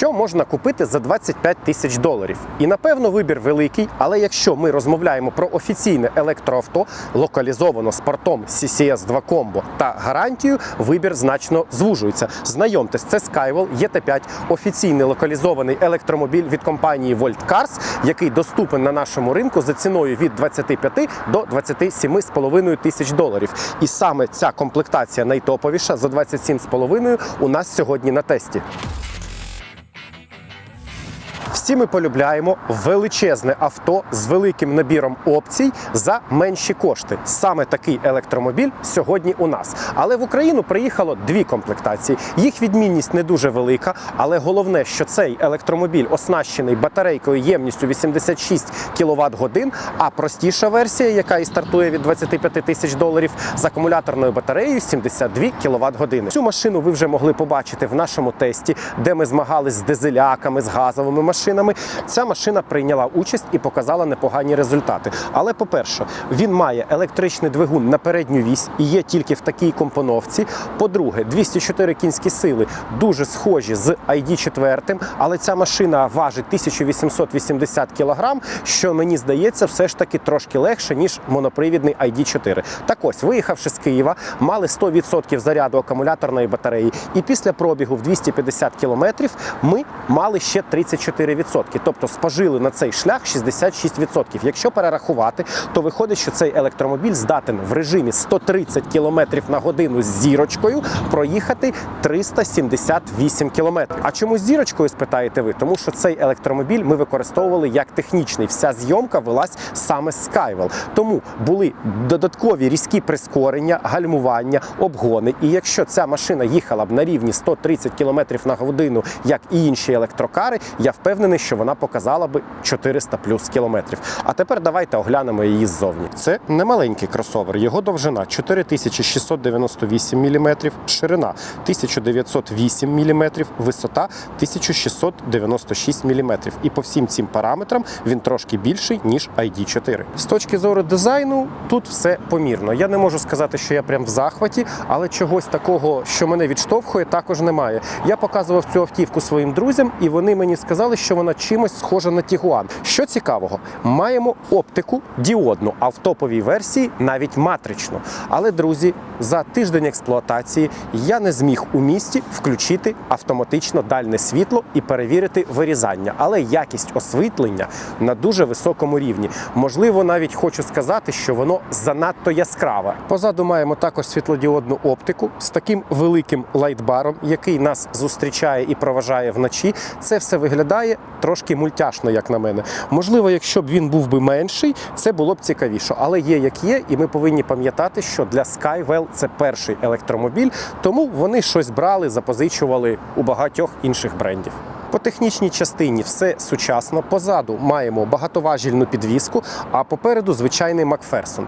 що можна купити за 25 тисяч доларів. І напевно вибір великий, але якщо ми розмовляємо про офіційне електроавто, локалізовано з портом CCS 2 Combo та гарантію, вибір значно звужується. Знайомтесь, це Skywell ET5, офіційний локалізований електромобіль від компанії Volt Cars, який доступен на нашому ринку за ціною від 25 до 27,5 тисяч доларів. І саме ця комплектація найтоповіша за 27,5 у нас сьогодні на тесті. Всі ми полюбляємо величезне авто з великим набіром опцій за менші кошти. Саме такий електромобіль сьогодні у нас. Але в Україну приїхало дві комплектації. Їх відмінність не дуже велика, але головне, що цей електромобіль оснащений батарейкою ємністю 86 кВт годин, а простіша версія, яка і стартує від 25 тисяч доларів, з акумуляторною батареєю 72 кВт години. Цю машину ви вже могли побачити в нашому тесті, де ми змагались з дизеляками, з газовими машинами. Ця машина прийняла участь і показала непогані результати. Але, по-перше, він має електричний двигун на передню вісь і є тільки в такій компоновці. По-друге, 204 кінські сили дуже схожі з ID4, але ця машина важить 1880 кг, що мені здається, все ж таки трошки легше, ніж монопривідний ID4. Так ось, виїхавши з Києва, мали 100% заряду акумуляторної батареї, і після пробігу в 250 км ми мали ще 34%. Тобто спожили на цей шлях 66%. Якщо перерахувати, то виходить, що цей електромобіль здатен в режимі 130 км на годину з зірочкою проїхати 378 км. А чому з зірочкою спитаєте ви? Тому що цей електромобіль ми використовували як технічний. Вся зйомка велась саме з Skywell. Тому були додаткові різкі прискорення, гальмування, обгони. І якщо ця машина їхала б на рівні 130 км на годину, як і інші електрокари, я впевнений, що вона показала би 400 плюс кілометрів. А тепер давайте оглянемо її ззовні. Це не маленький кросовер. Його довжина 4698 мм, ширина 1908 мм, висота 1696 мм. І по всім цим параметрам він трошки більший, ніж ID4. З точки зору дизайну, тут все помірно. Я не можу сказати, що я прям в захваті, але чогось такого, що мене відштовхує, також немає. Я показував цю автівку своїм друзям, і вони мені сказали, що вона чимось схожа на Тігуан. Що цікавого, маємо оптику діодну, а в топовій версії навіть матричну. Але, друзі, за тиждень експлуатації я не зміг у місті включити автоматично дальне світло і перевірити вирізання. Але якість освітлення на дуже високому рівні. Можливо, навіть хочу сказати, що воно занадто яскраве. Позаду маємо також світлодіодну оптику з таким великим лайтбаром, який нас зустрічає і проважає вночі. Це все виглядає трошки мультяшно, як на мене. Можливо, якщо б він був би менший, це було б цікавіше. Але є як є, і ми повинні пам'ятати, що для Skywell це перший електромобіль, тому вони щось брали, запозичували у багатьох інших брендів. По технічній частині все сучасно. Позаду маємо багатоважільну підвіску, а попереду звичайний Макферсон.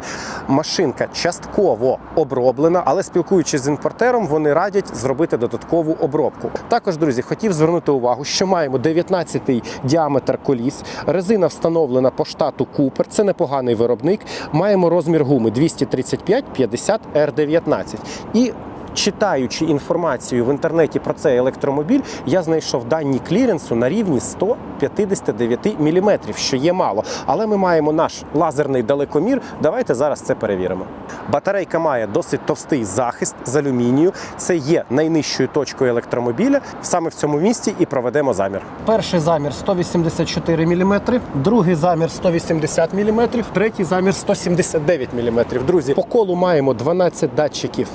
Машинка частково оброблена, але спілкуючись з імпортером, вони радять зробити додаткову обробку. Також, друзі, хотів звернути увагу, що маємо 19-й діаметр коліс. Резина встановлена по штату Купер. Це непоганий виробник. Маємо розмір гуми 235 50 R19. І Читаючи інформацію в інтернеті про цей електромобіль, я знайшов дані кліренсу на рівні 159 мм, що є мало. Але ми маємо наш лазерний далекомір. Давайте зараз це перевіримо. Батарейка має досить товстий захист з алюмінію. Це є найнижчою точкою електромобіля. Саме в цьому місці і проведемо замір. Перший замір 184 мм, другий замір 180 мм, третій замір 179 мм. Друзі, по колу маємо 12 датчиків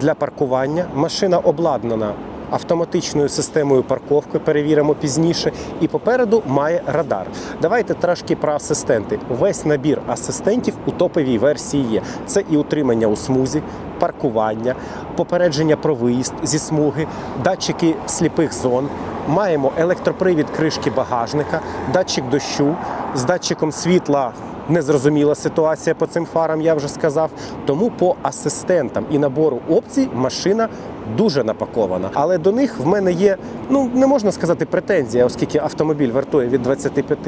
для паркування. Машина обладнана автоматичною системою парковки, перевіримо пізніше. І попереду має радар. Давайте трошки про асистенти. Весь набір асистентів у топовій версії є. Це і утримання у смузі, паркування, попередження про виїзд зі смуги, датчики сліпих зон. Маємо електропривід кришки багажника, датчик дощу з датчиком світла незрозуміла ситуація по цим фарам, я вже сказав. Тому по асистентам і набору опцій машина дуже напакована. Але до них в мене є, ну не можна сказати претензія, оскільки автомобіль вартує від 25.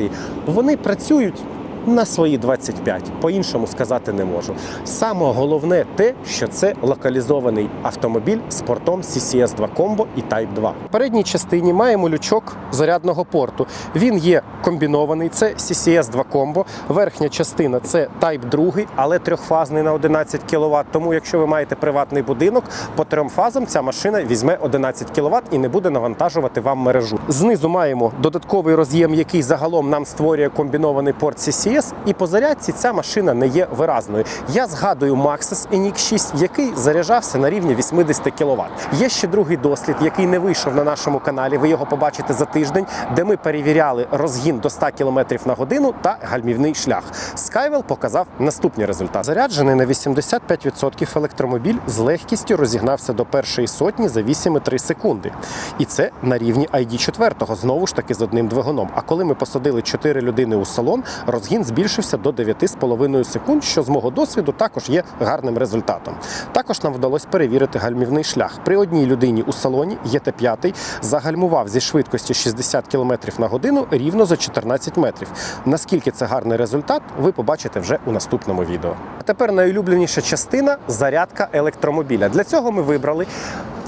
Вони працюють. На свої 25. По-іншому сказати не можу. Саме головне те, що це локалізований автомобіль з портом CCS 2 Combo і Type 2. В передній частині маємо лючок зарядного порту. Він є комбінований, це CCS 2 Combo. Верхня частина це Type 2, але трьохфазний на 11 кВт. Тому, якщо ви маєте приватний будинок, по трьом фазам ця машина візьме 11 кВт і не буде навантажувати вам мережу. Знизу маємо додатковий роз'єм, який загалом нам створює комбінований порт CCS, і по зарядці ця машина не є виразною. Я згадую Maxus NX 6, який заряджався на рівні 80 кВт. Є ще другий дослід, який не вийшов на нашому каналі. Ви його побачите за тиждень, де ми перевіряли розгін до 100 км на годину та гальмівний шлях. Skywell показав наступні результати. Заряджений на 85% електромобіль з легкістю розігнався до першої сотні за 8,3 секунди. І це на рівні ID4, знову ж таки з одним двигуном. А коли ми посадили 4 людини у салон, розгін збільшився до 9,5 секунд, що з мого досвіду також є гарним результатом. Також нам вдалося перевірити гальмівний шлях. При одній людині у салоні ЄТ-5 загальмував зі швидкості 60 км на годину рівно за 14 метрів. Наскільки це гарний результат, ви побачите вже у наступному відео. А тепер найулюбленіша частина зарядка електромобіля. Для цього ми вибрали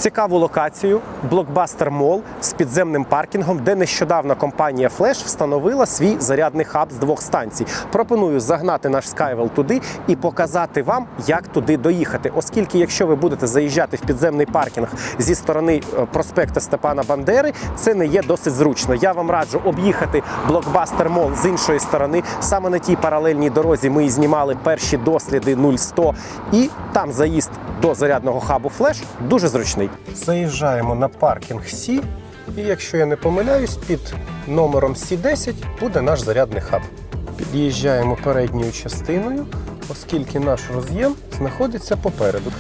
цікаву локацію блокбастер Мол з підземним паркінгом, де нещодавно компанія Flash встановила свій зарядний хаб з двох станцій. Пропоную загнати наш Skywell туди і показати вам, як туди доїхати. Оскільки, якщо ви будете заїжджати в підземний паркінг зі сторони е, проспекта Степана Бандери, це не є досить зручно. Я вам раджу об'їхати блокбастер Мол з іншої сторони. Саме на тій паралельній дорозі ми і знімали перші досліди 0100 і там заїзд до зарядного хабу Flash дуже зручний. Заїжджаємо на паркінг Сі, і якщо я не помиляюсь, під номером Сі10 буде наш зарядний хаб. Під'їжджаємо передньою частиною, оскільки наш роз'єм знаходиться попереду.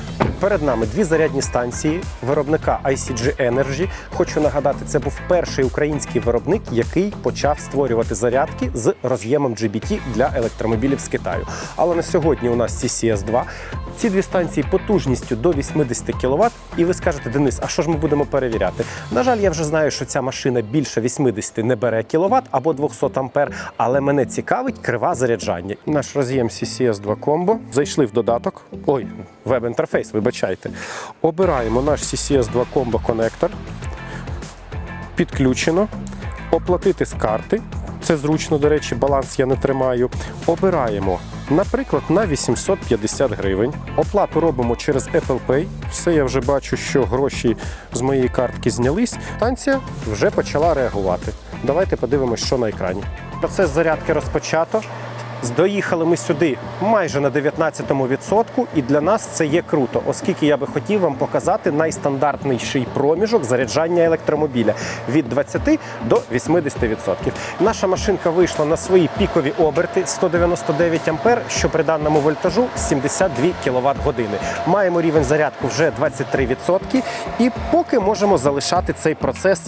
Перед нами дві зарядні станції виробника ICG Energy. Хочу нагадати, це був перший український виробник, який почав створювати зарядки з роз'ємом GBT для електромобілів з Китаю. Але на сьогодні у нас CCS 2 ці дві станції потужністю до 80 кВт. І ви скажете, Денис, а що ж ми будемо перевіряти? На жаль, я вже знаю, що ця машина більше 80 не бере кВт або 200 ампер, але мене цікавить крива заряджання. Наш роз'єм CCS 2 Combo. Зайшли в додаток. Ой, веб-інтерфейс, вибачайте. Обираємо наш CCS 2 Combo конектор. Підключено. Оплатити з карти. Це зручно, до речі, баланс я не тримаю. Обираємо, наприклад, на 850 гривень. Оплату робимо через Apple Pay. Все я вже бачу, що гроші з моєї картки знялись. Станція вже почала реагувати. Давайте подивимося, що на екрані. Процес зарядки розпочато. Доїхали ми сюди майже на 19-му відсотку, і для нас це є круто, оскільки я би хотів вам показати найстандартніший проміжок заряджання електромобіля від 20 до 80%. Наша машинка вийшла на свої пікові оберти 199 ампер, що при даному вольтажу 72 кВт години. Маємо рівень зарядку вже 23%, і поки можемо залишати цей процес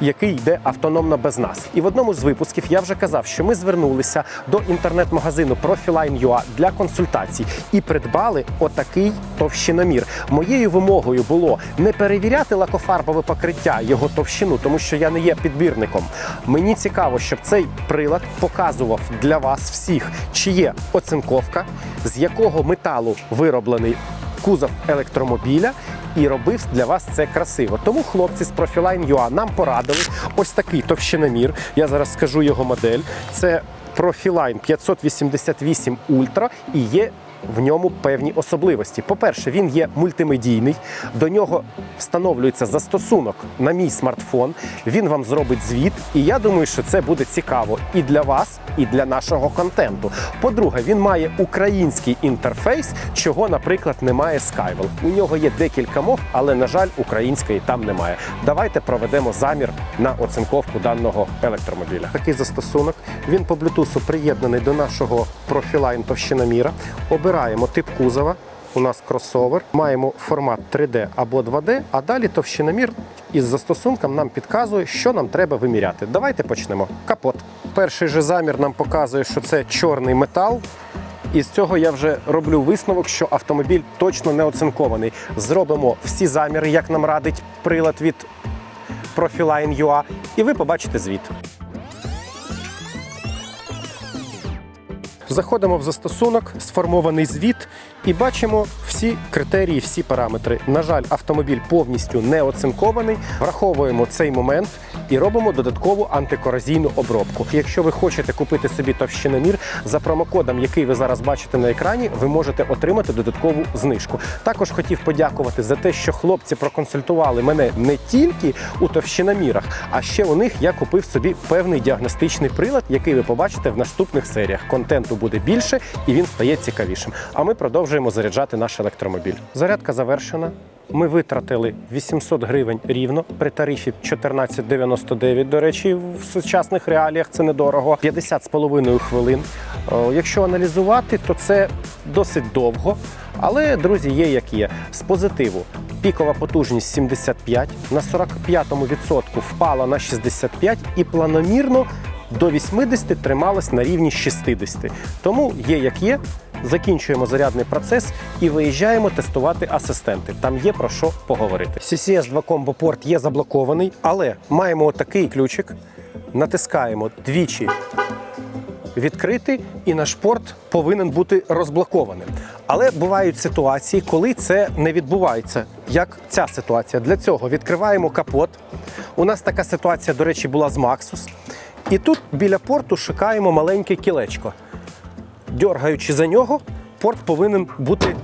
який йде автономно без нас. І в одному з випусків я вже казав, що ми звернулися до інтернет-магазину Profiline.ua для консультацій і придбали отакий товщиномір. Моєю вимогою було не перевіряти лакофарбове покриття його товщину, тому що я не є підбірником. Мені цікаво, щоб цей прилад показував для вас всіх, чи є оцинковка, з якого металу вироблений кузов електромобіля. І робив для вас це красиво. Тому хлопці з Profiline.ua нам порадили ось такий товщиномір. Я зараз скажу його модель. Це Profiline 588 Ultra і є в ньому певні особливості. По-перше, він є мультимедійний, до нього встановлюється застосунок на мій смартфон. Він вам зробить звіт, і я думаю, що це буде цікаво і для вас, і для нашого контенту. По-друге, він має український інтерфейс, чого, наприклад, немає Skywell. У нього є декілька мов, але на жаль, української там немає. Давайте проведемо замір на оцинковку даного електромобіля. Такий застосунок. Він по Bluetooth приєднаний до нашого профілайн товщиноміра. Обираємо тип кузова. У нас кросовер, маємо формат 3D або 2D, а далі товщиномір із застосунком нам підказує, що нам треба виміряти. Давайте почнемо. Капот. Перший же замір нам показує, що це чорний метал. І з цього я вже роблю висновок, що автомобіль точно не оцинкований. Зробимо всі заміри, як нам радить прилад від Profiline.ua, і ви побачите звіт. Заходимо в застосунок, сформований звіт, і бачимо всі критерії, всі параметри. На жаль, автомобіль повністю не оцинкований. Враховуємо цей момент і робимо додаткову антикоразійну обробку. Якщо ви хочете купити собі товщиномір, за промокодом, який ви зараз бачите на екрані, ви можете отримати додаткову знижку. Також хотів подякувати за те, що хлопці проконсультували мене не тільки у товщиномірах, а ще у них я купив собі певний діагностичний прилад, який ви побачите в наступних серіях. Контенту буде більше і він стає цікавішим. А ми продовжуємо заряджати наш електромобіль. Зарядка завершена. Ми витратили 800 гривень рівно при тарифі 14,99. До речі, в сучасних реаліях це недорого. 50 з половиною хвилин. Якщо аналізувати, то це досить довго. Але, друзі, є як є. З позитиву пікова потужність 75, на 45% відсотку впала на 65 і планомірно до 80 трималась на рівні 60. Тому є як є. Закінчуємо зарядний процес і виїжджаємо тестувати асистенти. Там є про що поговорити. CCS 2 Combo порт є заблокований, але маємо отакий ключик. Натискаємо двічі відкрити, і наш порт повинен бути розблокованим. Але бувають ситуації, коли це не відбувається, як ця ситуація. Для цього відкриваємо капот. У нас така ситуація, до речі, була з Maxus. І тут біля порту шукаємо маленьке кілечко. Дьоргаючи за нього, порт повинен бути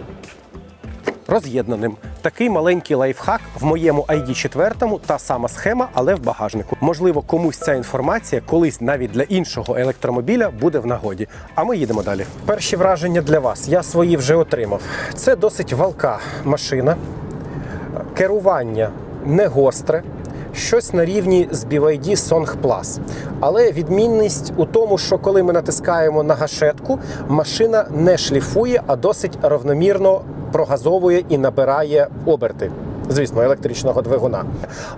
роз'єднаним. Такий маленький лайфхак в моєму ID 4 та сама схема, але в багажнику. Можливо, комусь ця інформація колись навіть для іншого електромобіля буде в нагоді. А ми їдемо далі. Перші враження для вас. Я свої вже отримав. Це досить валка машина. Керування не гостре. Щось на рівні з BYD Song Plus. Але відмінність у тому, що коли ми натискаємо на гашетку, машина не шліфує, а досить равномірно прогазовує і набирає оберти. Звісно, електричного двигуна.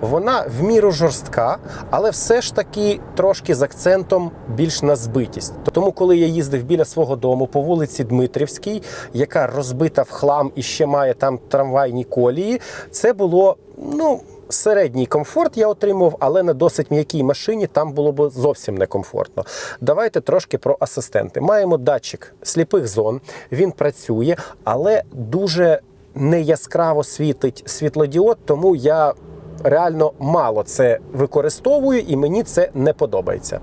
Вона в міру жорстка, але все ж таки трошки з акцентом більш на збитість. Тому, коли я їздив біля свого дому по вулиці Дмитрівській, яка розбита в хлам і ще має там трамвайні колії, це було ну. Середній комфорт я отримав, але на досить м'якій машині там було б зовсім некомфортно. Давайте трошки про асистенти. Маємо датчик сліпих зон, він працює, але дуже не яскраво світить світлодіод, тому я реально мало це використовую і мені це не подобається.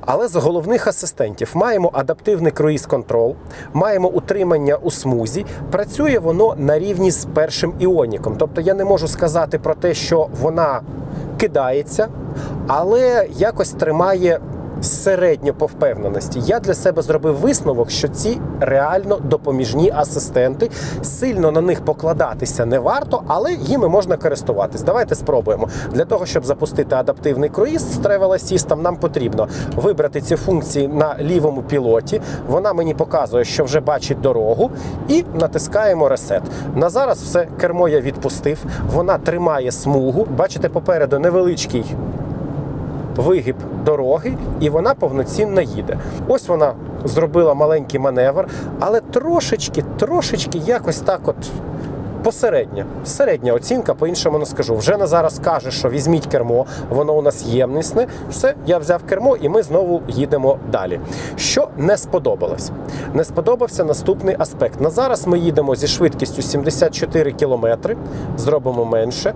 Але з головних асистентів маємо адаптивний круїз контрол, маємо утримання у смузі. Працює воно на рівні з першим іоніком. Тобто я не можу сказати про те, що вона кидається, але якось тримає середньо по впевненості. Я для себе зробив висновок, що ці реально допоміжні асистенти. Сильно на них покладатися не варто, але їми можна користуватись. Давайте спробуємо. Для того, щоб запустити адаптивний круїз з Travel Assistant, нам потрібно вибрати ці функції на лівому пілоті. Вона мені показує, що вже бачить дорогу, і натискаємо ресет. На зараз все кермо я відпустив. Вона тримає смугу. Бачите, попереду невеличкий вигиб дороги, і вона повноцінно їде. Ось вона зробила маленький маневр, але трошечки, трошечки якось так от. Посередня, середня оцінка, по-іншому не скажу. Вже на зараз каже, що візьміть кермо, воно у нас ємнісне. Все, я взяв кермо, і ми знову їдемо далі. Що не сподобалось? Не сподобався наступний аспект. На зараз ми їдемо зі швидкістю 74 км, зробимо менше.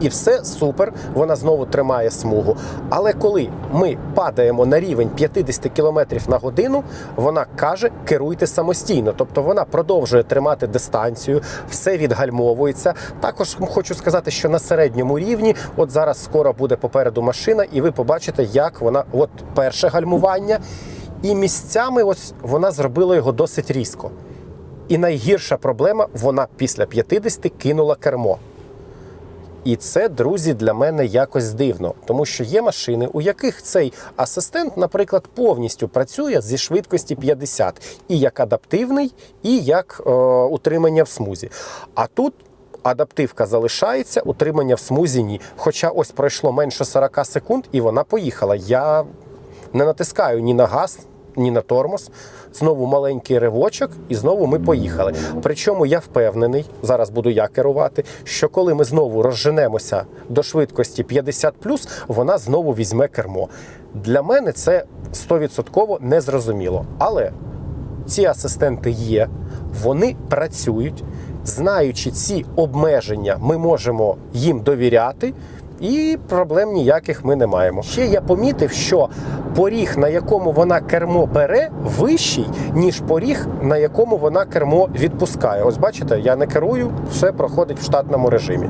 І все супер, вона знову тримає смугу. Але коли ми падаємо на рівень 50 км на годину, вона каже, керуйте самостійно. Тобто вона продовжує тримати дистанцію, все відгальмовується. Також хочу сказати, що на середньому рівні, от зараз скоро буде попереду машина, і ви побачите, як вона, от перше гальмування, і місцями ось вона зробила його досить різко. І найгірша проблема вона після 50 кинула кермо. І це, друзі, для мене якось дивно, тому що є машини, у яких цей асистент, наприклад, повністю працює зі швидкості 50, і як адаптивний, і як е, утримання в смузі. А тут. Адаптивка залишається, утримання в смузі ні. Хоча ось пройшло менше 40 секунд, і вона поїхала. Я не натискаю ні на газ, ні на тормоз. Знову маленький ривочок, і знову ми поїхали. Причому я впевнений, зараз буду я керувати, що коли ми знову розженемося до швидкості 50 вона знову візьме кермо. Для мене це 100% незрозуміло. Але ці асистенти є, вони працюють. Знаючи ці обмеження, ми можемо їм довіряти. І проблем ніяких ми не маємо. Ще я помітив, що поріг, на якому вона кермо бере, вищий, ніж поріг, на якому вона кермо відпускає. Ось бачите, я не керую, все проходить в штатному режимі.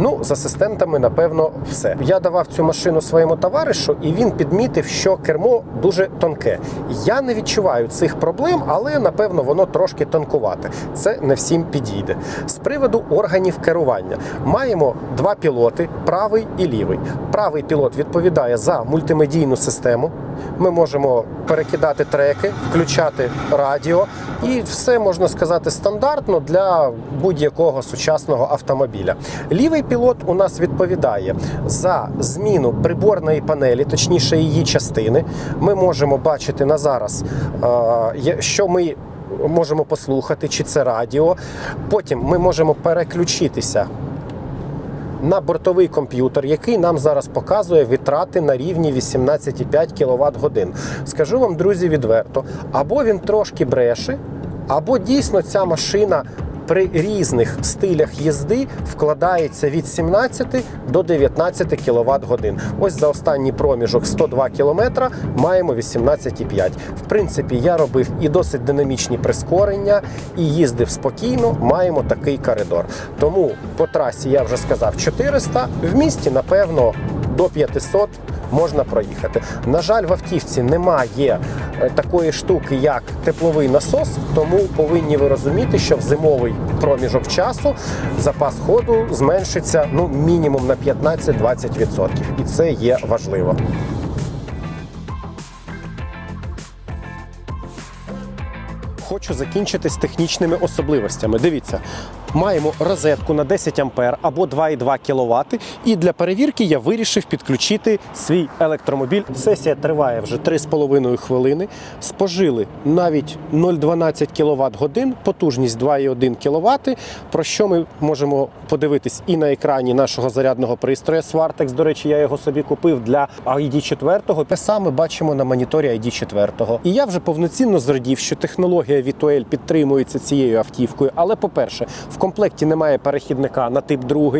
Ну, з асистентами, напевно, все. Я давав цю машину своєму товаришу, і він підмітив, що кермо дуже тонке. Я не відчуваю цих проблем, але напевно воно трошки тонкувате. Це не всім підійде. З приводу органів керування маємо два пілоти: правий і лівий. Правий пілот відповідає за мультимедійну систему. Ми можемо перекидати треки, включати радіо, і все можна сказати стандартно для будь-якого сучасного автомобіля. Лівий пілот у нас відповідає за зміну приборної панелі, точніше її частини. Ми можемо бачити на зараз, е, що ми. Можемо послухати, чи це радіо. Потім ми можемо переключитися на бортовий комп'ютер, який нам зараз показує витрати на рівні 18,5 кВт годин. Скажу вам, друзі, відверто, або він трошки бреше, або дійсно ця машина. При різних стилях їзди вкладається від 17 до 19 кВт годин. Ось за останній проміжок 102 км маємо 18,5. В принципі, я робив і досить динамічні прискорення, і їздив спокійно. Маємо такий коридор. Тому по трасі я вже сказав 400, в місті, напевно, до 500 можна проїхати. На жаль, в автівці немає е, такої штуки, як тепловий насос, тому повинні ви розуміти, що в зимовий проміжок часу запас ходу зменшиться ну мінімум на 15-20%. І це є важливо. Хочу закінчити з технічними особливостями. Дивіться, маємо розетку на 10 А або 2,2 кВт. І для перевірки я вирішив підключити свій електромобіль. Сесія триває вже 3,5 хвилини. Спожили навіть 0,12 кВт годин, потужність 2,1 кВт, про що ми можемо подивитись і на екрані нашого зарядного пристрою Swartex. До речі, я його собі купив для ID 4. Те саме бачимо на моніторі ID 4. І я вже повноцінно зрадів, що технологія V2L підтримується цією автівкою. Але, по-перше, в комплекті немає перехідника на тип 2.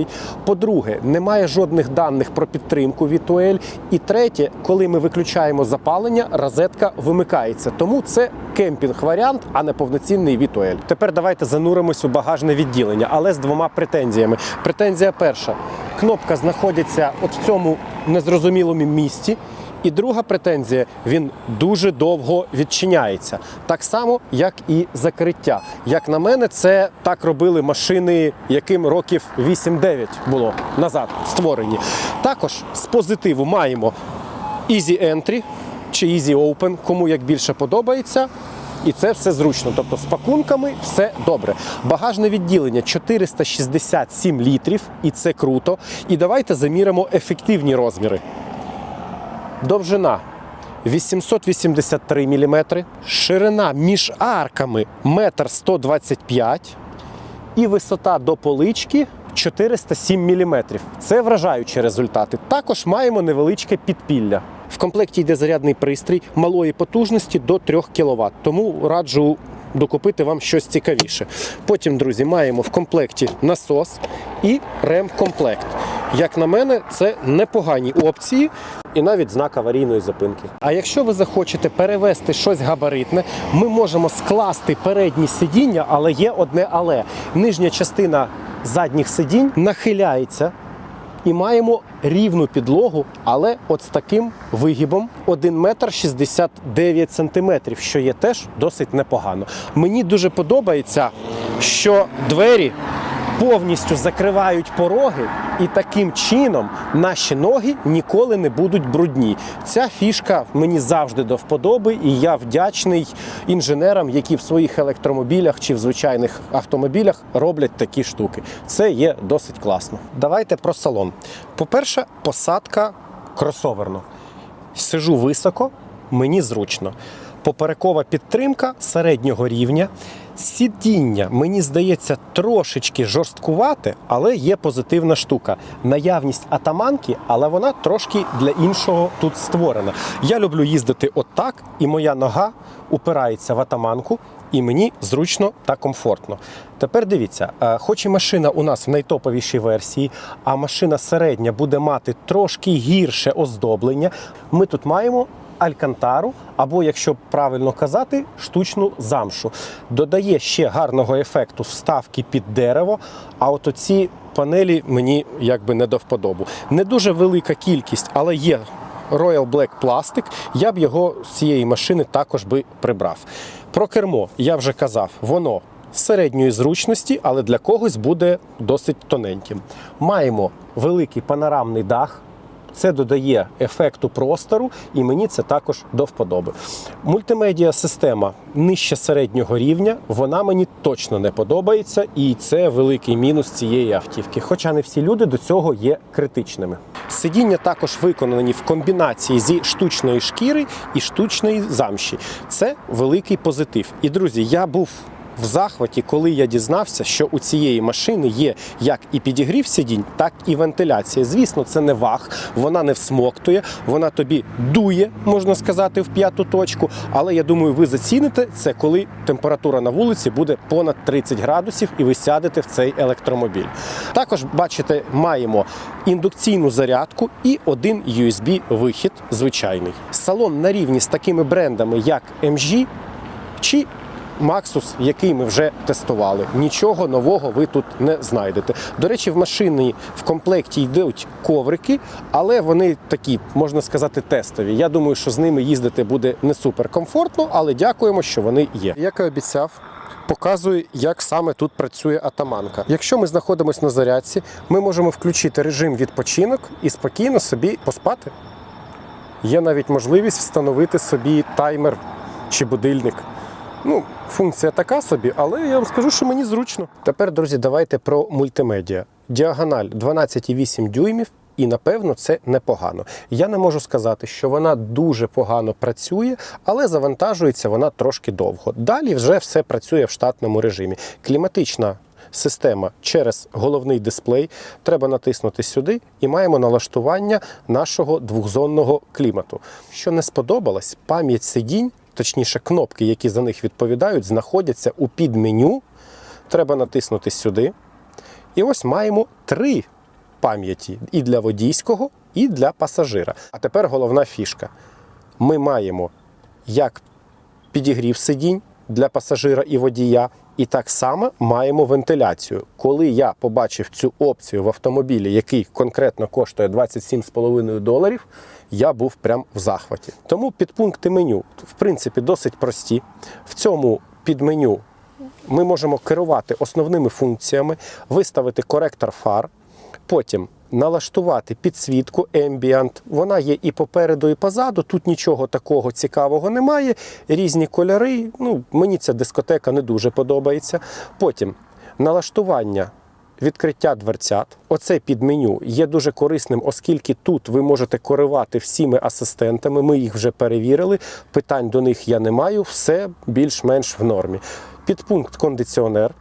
По-друге, немає жодних даних про підтримку V2L. І третє, коли ми виключаємо запалення, розетка вимикається. Тому це кемпінг-варіант, а не повноцінний V2L. Тепер давайте зануримось у багажне відділення, але з двома претензіями. Претензія перша: кнопка знаходиться от в цьому незрозумілому місці. І друга претензія він дуже довго відчиняється, так само, як і закриття. Як на мене, це так робили машини, яким років 8-9 було назад створені. Також з позитиву маємо Easy Entry чи Easy Open, кому як більше подобається. І це все зручно. Тобто з пакунками все добре. Багажне відділення 467 літрів, і це круто. І давайте заміримо ефективні розміри. Довжина 883 мм, ширина між арками 1,125 м і висота до полички 407 мм. Це вражаючі результати. Також маємо невеличке підпілля. В комплекті йде зарядний пристрій малої потужності до 3 кВт, тому раджу докупити вам щось цікавіше. Потім, друзі, маємо в комплекті насос і ремкомплект. Як на мене, це непогані опції і навіть знак аварійної зупинки. А якщо ви захочете перевести щось габаритне, ми можемо скласти передні сидіння, але є одне але. Нижня частина задніх сидінь нахиляється. І маємо рівну підлогу, але от з таким вигибом 1 метр 69 сантиметрів, що є теж досить непогано. Мені дуже подобається, що двері повністю закривають пороги, і таким чином наші ноги ніколи не будуть брудні. Ця фішка мені завжди до вподоби, і я вдячний інженерам, які в своїх електромобілях чи в звичайних автомобілях роблять такі штуки. Це є досить класно. Давайте про салон. По-перше, посадка кросоверно. Сижу високо, мені зручно. поперекова підтримка середнього рівня. Сидіння, мені здається, трошечки жорсткувате, але є позитивна штука. Наявність атаманки, але вона трошки для іншого тут створена. Я люблю їздити отак, і моя нога упирається в атаманку, і мені зручно та комфортно. Тепер дивіться, е, хоч і машина у нас в найтоповішій версії, а машина середня буде мати трошки гірше оздоблення. Ми тут маємо алькантару, або, якщо правильно казати, штучну замшу. Додає ще гарного ефекту вставки під дерево. А от оці панелі мені якби не до вподобу. Не дуже велика кількість, але є Royal Black Plastic, я б його з цієї машини також би прибрав. Про кермо я вже казав, воно середньої зручності, але для когось буде досить тоненьким. Маємо великий панорамний дах. Це додає ефекту простору, і мені це також до вподоби. Мультимедіа система нижче середнього рівня, вона мені точно не подобається, і це великий мінус цієї автівки. Хоча не всі люди до цього є критичними. Сидіння також виконані в комбінації зі штучної шкіри і штучної замші. Це великий позитив. І друзі, я був в захваті, коли я дізнався, що у цієї машини є як і підігрів сидінь, так і вентиляція. Звісно, це не ваг, вона не всмоктує, вона тобі дує, можна сказати, в п'яту точку. Але я думаю, ви заціните це, коли температура на вулиці буде понад 30 градусів, і ви сядете в цей електромобіль. Також бачите, маємо індукційну зарядку і один USB-вихід звичайний. Салон на рівні з такими брендами, як MG чи Maxus, який ми вже тестували. Нічого нового ви тут не знайдете. До речі, в машині в комплекті йдуть коврики, але вони такі, можна сказати, тестові. Я думаю, що з ними їздити буде не супер комфортно, але дякуємо, що вони є. Як і обіцяв. Показую, як саме тут працює атаманка. Якщо ми знаходимося на зарядці, ми можемо включити режим відпочинок і спокійно собі поспати. Є навіть можливість встановити собі таймер чи будильник. Ну, функція така собі, але я вам скажу, що мені зручно. Тепер, друзі, давайте про мультимедіа. Діагональ 12,8 дюймів. І напевно це непогано. Я не можу сказати, що вона дуже погано працює, але завантажується вона трошки довго. Далі вже все працює в штатному режимі. Кліматична система через головний дисплей. Треба натиснути сюди і маємо налаштування нашого двохзонного клімату. Що не сподобалось, пам'ять сидінь точніше, кнопки, які за них відповідають, знаходяться у підменю. Треба натиснути сюди. І ось маємо три пам'яті і для водійського, і для пасажира. А тепер головна фішка. Ми маємо як підігрів сидінь для пасажира і водія, і так само маємо вентиляцію. Коли я побачив цю опцію в автомобілі, який конкретно коштує 27,5 доларів, я був прям в захваті. Тому підпункти меню, в принципі, досить прості. В цьому підменю ми можемо керувати основними функціями, виставити коректор фар, потім налаштувати підсвітку Ambient. Вона є і попереду, і позаду. Тут нічого такого цікавого немає. Різні кольори. Ну, Мені ця дискотека не дуже подобається. Потім налаштування. Відкриття дверцят, оце підменю є дуже корисним, оскільки тут ви можете керувати всіми асистентами. Ми їх вже перевірили. Питань до них я не маю, все більш-менш в нормі. Підпункт кондиціонер.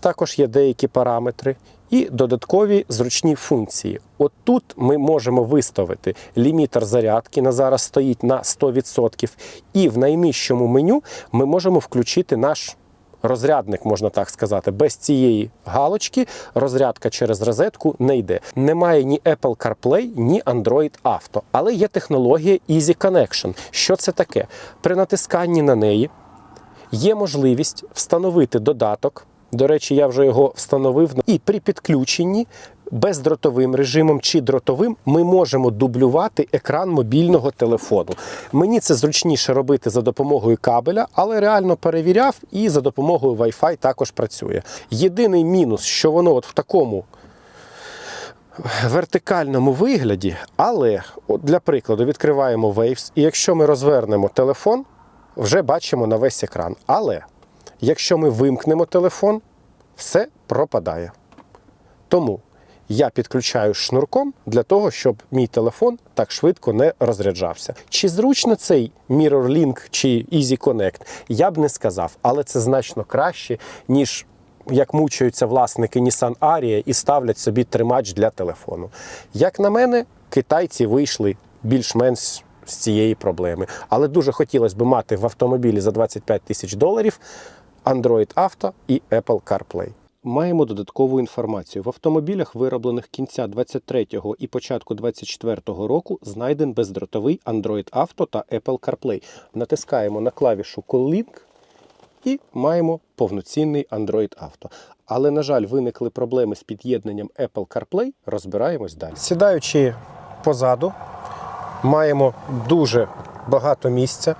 Також є деякі параметри і додаткові зручні функції. От тут ми можемо виставити лімітер зарядки, на зараз стоїть на 100%, і в найнижчому меню ми можемо включити наш розрядник, можна так сказати. Без цієї галочки розрядка через розетку не йде. Немає ні Apple CarPlay, ні Android Auto, але є технологія Easy Connection. Що це таке? При натисканні на неї є можливість встановити додаток. До речі, я вже його встановив. І при підключенні бездротовим режимом чи дротовим ми можемо дублювати екран мобільного телефону. Мені це зручніше робити за допомогою кабеля, але реально перевіряв і за допомогою Wi-Fi також працює. Єдиний мінус, що воно от в такому. Вертикальному вигляді, але от для прикладу відкриваємо Waves, і якщо ми розвернемо телефон, вже бачимо на весь екран. Але Якщо ми вимкнемо телефон, все пропадає. Тому я підключаю шнурком для того, щоб мій телефон так швидко не розряджався. Чи зручно цей MirrorLink чи Easy Connect, я б не сказав, але це значно краще, ніж як мучаються власники Nissan Aria і ставлять собі тримач для телефону. Як на мене, китайці вийшли більш-менш з цієї проблеми. Але дуже хотілося б мати в автомобілі за 25 тисяч доларів Android Auto і Apple CarPlay. Маємо додаткову інформацію. В автомобілях, вироблених кінця 23-го і початку 24-го року, знайден бездротовий Android Auto та Apple CarPlay. Натискаємо на клавішу Link і маємо повноцінний Android Auto. Але, на жаль, виникли проблеми з під'єднанням Apple CarPlay. Розбираємось далі. Сідаючи позаду, маємо дуже багато місця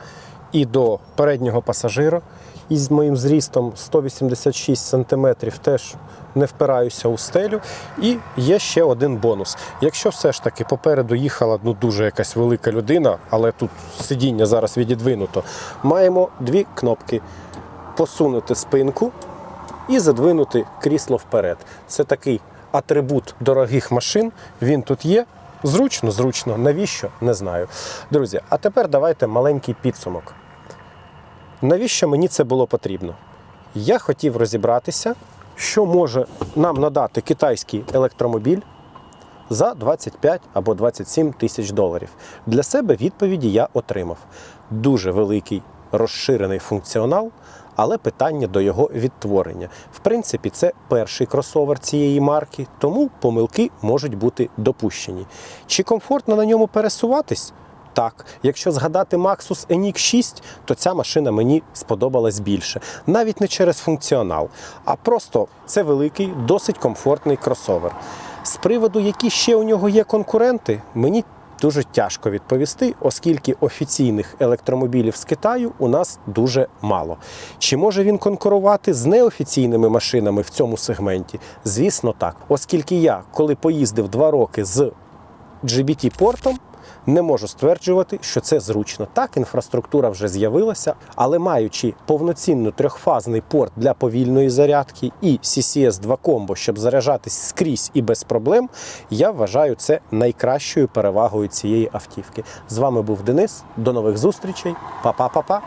і до переднього пасажира. І з моїм зрістом 186 см теж не впираюся у стелю. І є ще один бонус. Якщо все ж таки попереду їхала ну, дуже якась велика людина, але тут сидіння зараз відідвинуто, маємо дві кнопки: посунути спинку і задвинути крісло вперед. Це такий атрибут дорогих машин. Він тут є. Зручно, зручно. Навіщо? Не знаю. Друзі, а тепер давайте маленький підсумок. Навіщо мені це було потрібно? Я хотів розібратися, що може нам надати китайський електромобіль за 25 або 27 тисяч доларів. Для себе відповіді я отримав. Дуже великий розширений функціонал, але питання до його відтворення. В принципі, це перший кросовер цієї марки, тому помилки можуть бути допущені. Чи комфортно на ньому пересуватись? Так, якщо згадати Maxus NX 6, то ця машина мені сподобалась більше. Навіть не через функціонал, а просто це великий, досить комфортний кросовер. З приводу, які ще у нього є конкуренти, мені дуже тяжко відповісти, оскільки офіційних електромобілів з Китаю у нас дуже мало. Чи може він конкурувати з неофіційними машинами в цьому сегменті? Звісно, так. Оскільки я, коли поїздив два роки з GBT-портом, не можу стверджувати, що це зручно. Так, інфраструктура вже з'явилася, але маючи повноцінну трьохфазний порт для повільної зарядки і CCS 2 комбо, щоб заряджатись скрізь і без проблем, я вважаю це найкращою перевагою цієї автівки. З вами був Денис. До нових зустрічей. Па-па-па-па.